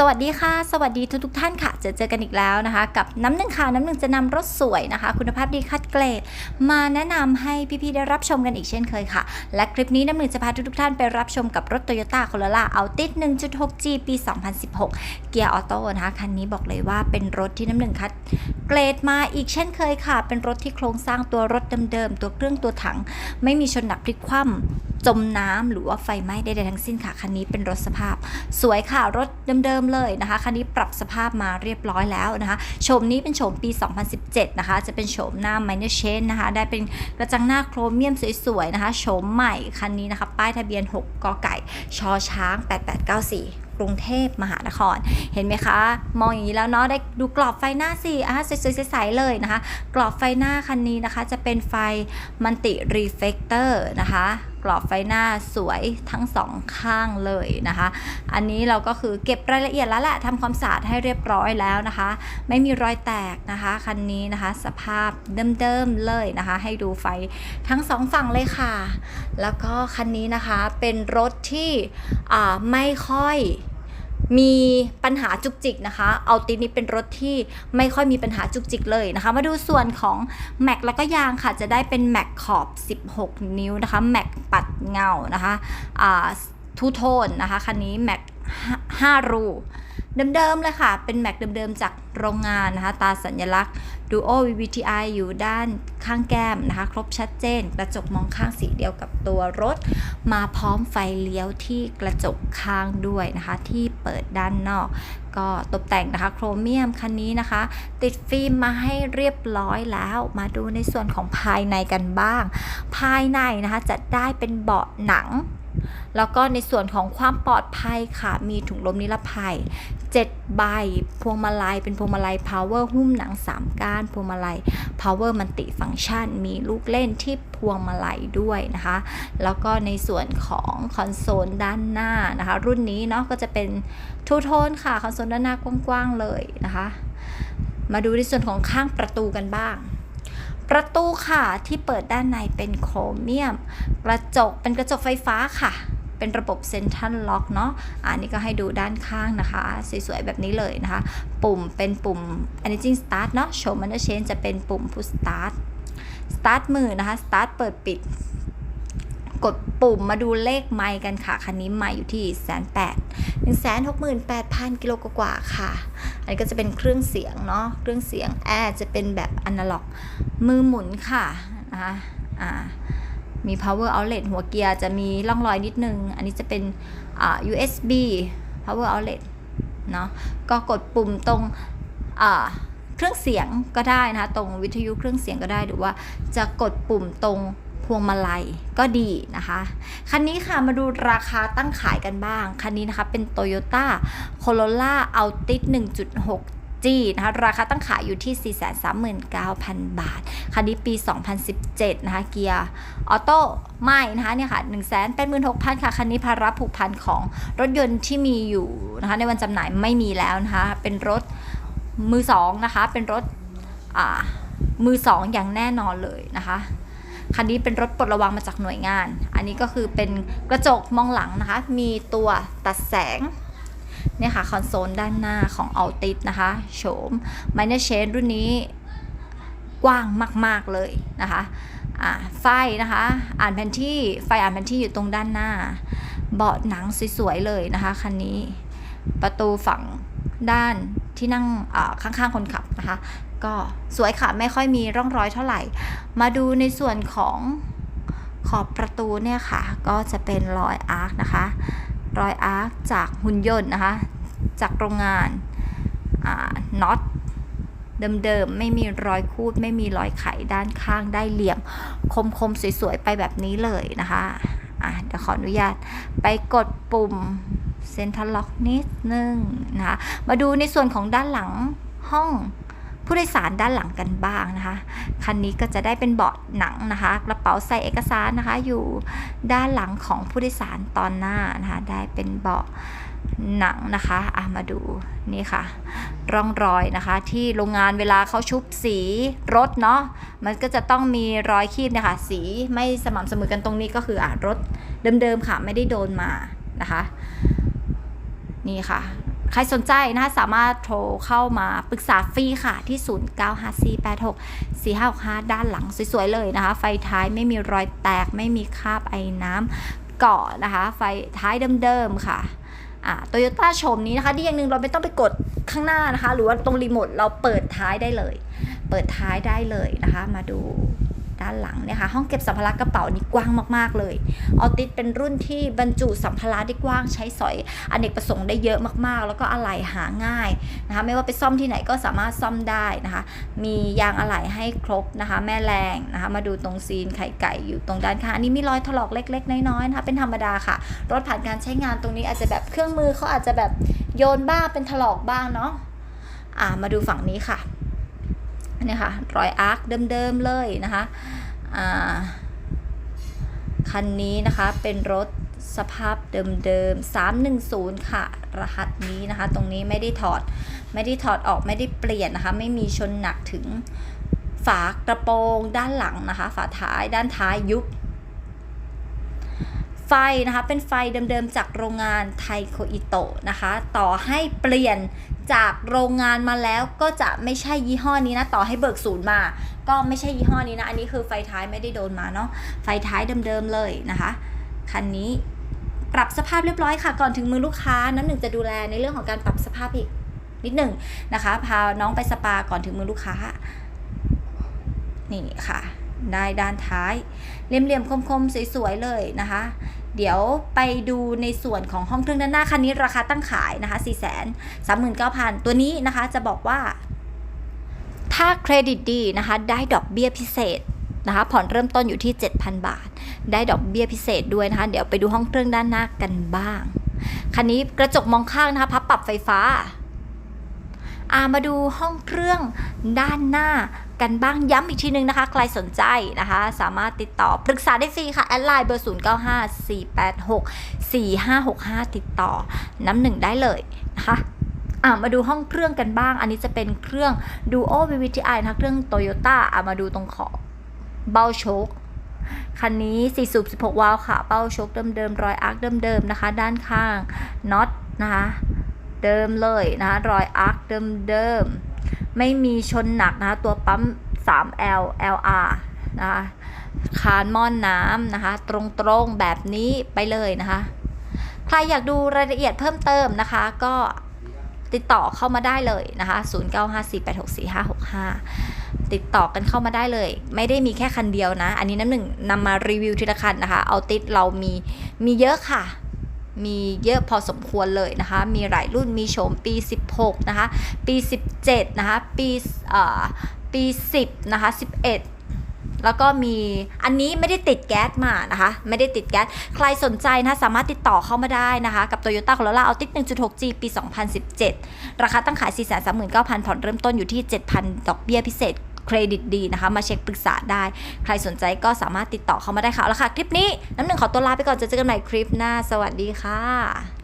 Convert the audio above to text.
สวัสดีค่ะ สวัสดีทุกทุกท่านค่ะเจอเจอกันอีกแล้วนะคะ กับน้ำหนึ่งค่ะ น้ำหนึ่งจะนำรถสวยนะคะ คุณภาพดีคัดเกรด มาแนะนำให้พี่ๆได้รับชมกันอีกเช่นเคยค่ะ และคลิปนี้น้ำหนึ่งจะพาทุกทุกท่านไปรับชมกับรถ Toyota Corolla Altis 1.6G ปี 2016 เกียร์ออโต้นะคะ คันนี้บอกเลยว่าเป็นรถที่น้ำหนึ่งคัดเกรดมาอีกเช่นเคยค่ะ เป็นรถที่โครงสร้างตัวรถเดิมๆ ตัวเครื่องตัวถัง ไม่มีชนหนักพลิกคว่ำจมน้ำหรือว่าไฟไหม้ใดๆทั้งสิ้นค่ะ คันนี้เป็นรถสภาพ สวยค่ะ รถเดิมๆเลยนะคะคันนี้ปรับสภาพมาเรียบร้อยแล้วนะคะโฉมนี้เป็นโฉมปี 2017 นะคะ จะเป็นโฉมหน้า minor chain นะคะ ได้เป็นกระจังหน้าโครเมียมสวยๆนะคะโฉมใหม่คันนี้นะคะ ป้ายทะเบียน 6กไก่ชอช้าง 8894กรุงเทพมหานคร เห็นไหมคะ มองอย่างนี้แล้วเนาะได้ดูกรอบไฟหน้าสิอะสวยๆใสๆเลยนะคะ กรอบไฟหน้าคันนี้นะคะ จะเป็นไฟมันติรีเฟกเตอร์นะคะกรอบไฟหน้าสวยทั้งสองข้างเลยนะคะ อันนี้เราก็คือเก็บรายละเอียดแล้วแหละทำความสะอาดให้เรียบร้อยแล้วนะคะ ไม่มีรอยแตกนะคะคันนี้นะคะ สภาพเดิมๆเลยนะคะ ให้ดูไฟทั้งสองฝั่งเลยค่ะ แล้วก็คันนี้นะคะเป็นรถที่ไม่ค่อย มีปัญหาจุกจิกนะคะเอาตินี้เป็นรถที่ไม่ค่อยมีปัญหาจุกจิกเลยนะคะ มาดูส่วนของแม็กแล้วก็ยางค่ะจะได้เป็นแม็กขอบ 16 นิ้วนะคะแม็กปัดเงานะคะอ่าทูโทนนะคะคันนี้แม็ก5รูเดิมๆเลยค่ะ เป็นแม็กเดิมๆจากโรงงานนะคะ ตาสัญลักษณ์ Duo VVTi อยู่ด้านข้างแก้มนะคะ ครบชัดเจน กระจกมองข้างสีเดียวกับตัวรถ มาพร้อมไฟเลี้ยวที่กระจกข้างด้วยนะคะ ที่เปิดด้านนอก ก็ตกแต่งนะคะ โครเมียมคันนี้นะคะ ติดฟิล์มมาให้เรียบร้อยแล้ว มาดูในส่วนของภายในกันบ้าง ภายในนะคะจะได้เป็นเบาะหนัง แล้วก็ในส่วนของความปลอดภัยค่ะ มีถุงลมนิรภัย 7 ใบ พวงมาลัย เป็นพวงมาลัย power หุ้มหนัง 3 ก้าน พวงมาลัย power มันติฟัง c t ชัน มีลูกเล่นที่พวงมาลัยด้วยนะคะ แล้วก็ในส่วนของคอนโซลด้านหน้านะคะ รุ่นนี้เนาะก็จะเป็นทูโทนค่ะ คอนโซลด้านหน้ากว้างๆเลยนะคะ มาดูในส่วนของข้างประตูกันบ้าง ประตูค่ะที่เปิดด้านในเป็นโครเมียม กระจกเป็นกระจกไฟฟ้าค่ะ เป็นระบบเซนทัลล็อกเนาะอันนี้ก็ให้ดูด้านข้างนะคะ สวยๆ แบบนี้เลยนะคะ ปุ่มเป็นปุ่ม Engine Start เนาะ Show m a n e r Change จะเป็นปุ่ม Push Start Start มือนะคะ Start เปิดปิดกดปุ่มมาดูเลขไมล์กันค่ะ คันนี้ไมล์อยู่ที่แสนแปดหนึ่งแสนหกหมื่นแปดพันกิโลกว่าๆค่ะ อันก็จะเป็นเครื่องเสียงเนาะเครื่องเสียงแอร์จะเป็นแบบอนาล็อก มือหมุนค่ะนะคะอ่ามี power outlet หัวเกียร์จะมีร่องรอยนิดนึง อันนี้จะเป็นอ่า USB power outlet เนาะก็กดปุ่มตรงอ่าเครื่องเสียงก็ได้นะคะตรงวิทยุเครื่องเสียงก็ได้หรือว่าจะกดปุ่มตรง พวงมาลัยก็ดีนะคะ คันนี้ค่ะมาดูราคาตั้งขายกันบ้าง คันนี้นะคะเป็น Toyota Corolla Altis 1.6 G นะคะราคาตั้งขายอยู่ที่ 439,000 บาท คันนี้ปี 2017 นะคะ เกียร์ออโต้ไม่นะคะเนี่ยค่ะ 186,000 ค่ะ คันนี้ภาระผูกพันของรถยนต์ที่มีอยู่นะคะ ในวันจำหน่ายไม่มีแล้วนะคะ เป็นรถมือสองนะคะ เป็นรถมือสองอย่างแน่นอนเลยนะคะ คันนี้เป็นรถปลดระวังมาจากหน่วยงาน อันนี้ก็คือเป็นกระจกมองหลังนะคะ มีตัวตัดแสงเนี่ยค่ะคอนโซลด้านหน้าของ Altis นะคะโฉม Minor Change รุ่นนี้กว้างมาก ๆ เลยนะคะอ่าไฟนะคะ อ่านแผนที่ไฟอ่านแผนที่อยู่ตรงด้านหน้า เบาะหนังสวย ๆ เลยนะคะคันนี้ ประตูฝั่งด้านที่นั่งข้าง ๆ คนขับนะคะ ก็สวยค่ะไม่ค่อยมีร่องรอยเท่าไหร่ มาดูในส่วนของขอบประตูเนี่ยค่ะ ก็จะเป็นรอยอาร์คนะคะ รอยอาร์คจากหุ่นยนต์นะคะ จากโรงงานน็อตเดิมๆ ไม่มีรอยคูด ไม่มีรอยไขด้านข้างได้เหลี่ยม คมๆ สวยๆ ไปแบบนี้เลยนะคะอะเดี๋ยวขออนุญาตไปกดปุ่มเซ็นทรัลล็อกนิดนึงนะคะ มาดูในส่วนของด้านหลังห้อง ผู้โดยสารด้านหลังกันบ้างนะคะ คันนี้ก็จะได้เป็นเบาะหนังนะคะ กระเป๋าใส่เอกสารนะคะ อยู่ด้านหลังของผู้โดยสารตอนหน้านะคะ ได้เป็นเบาะหนังนะคะอะมาดูนี่ค่ะ ร่องรอยนะคะ ที่โรงงานเวลาเขาชุบสีรถเนาะมันก็จะต้องมีรอยคีบนะคะ สีไม่สม่ำเสมอกันตรงนี้ก็คืออะรถเดิมๆค่ะไม่ได้โดนมานะคะ นี่ค่ะ ใครสนใจนะคะสามารถโทรเข้ามาปรึกษาฟรีค่ะที่ 0954864565 ด้านหลังสวยๆเลยนะคะ ไฟท้ายไม่มีรอยแตกไม่มีคราบไอน้ำเกาะนะคะ ไฟท้ายเดิมๆค่ะอ่าโตโยต้าโฉมนี้นะคะดีอย่างหนึ่งเราไม่ต้องไปกดข้างหน้านะคะ หรือว่าตรงรีโมทเราเปิดท้ายได้เลย เปิดท้ายได้เลยนะคะ มาดู ด้านหลังเนี่ยค่ะห้องเก็บสัมภาระกระเป๋านี่กว้างมากๆเลยออติสเป็นรุ่นที่บรรจุสัมภาระได้กว้างใช้สอยอเนกประสงค์ได้เยอะมากๆ แล้วก็อะไหล่หาง่ายนะคะไม่ว่าไปซ่อมที่ไหนก็สามารถซ่อมได้นะคะมียางอะไหล่ให้ครบนะคะ แม่แรงนะคะมาดูตรงซีนไข่ไก่อยู่ตรงด้านข้างอันนี้มีรอยถลอกเล็ก ๆ น้อยๆนะคะเป็นธรรมดาค่ะ รถผ่านการใช้งานตรงนี้อาจจะแบบเครื่องมือเขาอาจจะแบบโยนบ้างเป็นถลอกบ้างเนาะอ่ามาดูฝั่งนี้ค่ะ นี่ค่ะรอยอาร์คเดิมๆเลยนะคะคันนี้นะคะเป็นรถสภาพเดิมๆ 310 ค่ะ รหัสนี้นะคะ ตรงนี้ไม่ได้ถอด ไม่ได้ถอดออกไม่ได้เปลี่ยนนะคะ ไม่มีชนหนักถึงฝากระโปรงด้านหลังนะคะ ฝาท้ายด้านท้ายยุบ ไฟนะคะ เป็นไฟเดิมๆ จากโรงงานไทโคอิโตะนะคะ ต่อให้เปลี่ยน จากโรงงานมาแล้วก็จะไม่ใช่ยี่ห้อนี้นะต่อให้เบิกศูนย์มา ก็ไม่ใช่ยี่ห้อนี้นะ อันนี้คือไฟท้ายไม่ได้โดนมาเนาะไฟท้ายเดิมๆเลยนะคะคันนี้ปรับสภาพเรียบร้อยค่ะ ก่อนถึงมือลูกค้าน้ำหนึ่งจะดูแลในเรื่องของการปรับสภาพอีกนิดหนึ่งนะคะ พาน้องไปสปาก่อนถึงมือลูกค้า นี่ค่ะ ได้ด้านท้ายเหลี่ยมๆคมๆ สวยๆเลยนะคะ เดี๋ยวไปดูในส่วนของห้องเครื่องด้านหน้าคันนี้ราคาตั้งขายนะคะ4 3 9 0 0 0 ตัวนี้นะคะจะบอกว่า ถ้าเครดิตดีนะคะ ได้ดอกเบี้ยพิเศษนะคะผ่อนเริ่มต้นอยู่ที่ 7,000 บาท ได้ดอกเบี้ยพิเศษด้วยนะคะ เดี๋ยวไปดูห้องเครื่องด้านหน้ากันบ้าง คันนี้กระจกมองข้างนะคะพับปรับไฟฟ้าามาดูห้องเครื่องด้านหน้ากันบ้างย้ำอีกทีนึงนะคะ ใครสนใจนะคะ สามารถติดต่อปรึกษาได้ฟรีค่ะ แอดไลน์เบอร์ 0 9 5 4 8 6 4 5 6 5 ติดต่อน้ำหนึ่งได้เลยนะคะอ่ามาดูห้องเครื่องกันบ้าง อันนี้จะเป็นเครื่อง Duo VVTi นะคะ เครื่อง Toyota อ่ามาดูตรงขอบเบ้าโชคคันนี้4สูบ16 วาล์วค่ะ เป้าโชคเดิมๆรอยอาร์คเดิมๆนะคะ ด้านข้างน็อตนะคะ เดิมเลยนะคะรอยอาร์คเดิมๆ ไม่มีชนหนักนะคะตัวปั๊ม 3L LR นะคะคานม่อนน้ำนะคะ ตรงๆแบบนี้ไปเลยนะคะ ใครอยากดูรายละเอียดเพิ่มเติมนะคะ ก็ติดต่อเข้ามาได้เลยนะคะ 0954864565 ติดต่อกันเข้ามาได้เลย ไม่ได้มีแค่คันเดียวนะ อันนี้น้ำหนึ่งนำมารีวิวทีละคันนะคะ เอาติดเรามีมีเยอะค่ะ มีเยอะพอสมควรเลยนะคะ มีหลายรุ่นมีโฉมปี 16 นะคะ ปี 17 นะคะ ปีเอ่อปี 10 นะคะ 11แล้วก็มีอันนี้ไม่ได้ติดแก๊สมานะคะ ไม่ได้ติดแก๊ส ใครสนใจนะสามารถติดต่อเข้ามาได้นะคะ กับ Toyota Corolla Altis 1.6G ปี 2017 ราคาตั้งขาย 439,000 ผ่อนเริ่มต้นอยู่ที่ 7,000 ดอกเบี้ยพิเศษ เครดิตดีนะคะ มาเช็คปรึกษาได้ ใครสนใจก็สามารถติดต่อเข้ามาได้ค่ะแล้วค่ะ คลิปนี้น้ำหนึ่งขอตัวลาไปก่อนจะเจอกันใหม่คลิปหน้า สวัสดีค่ะ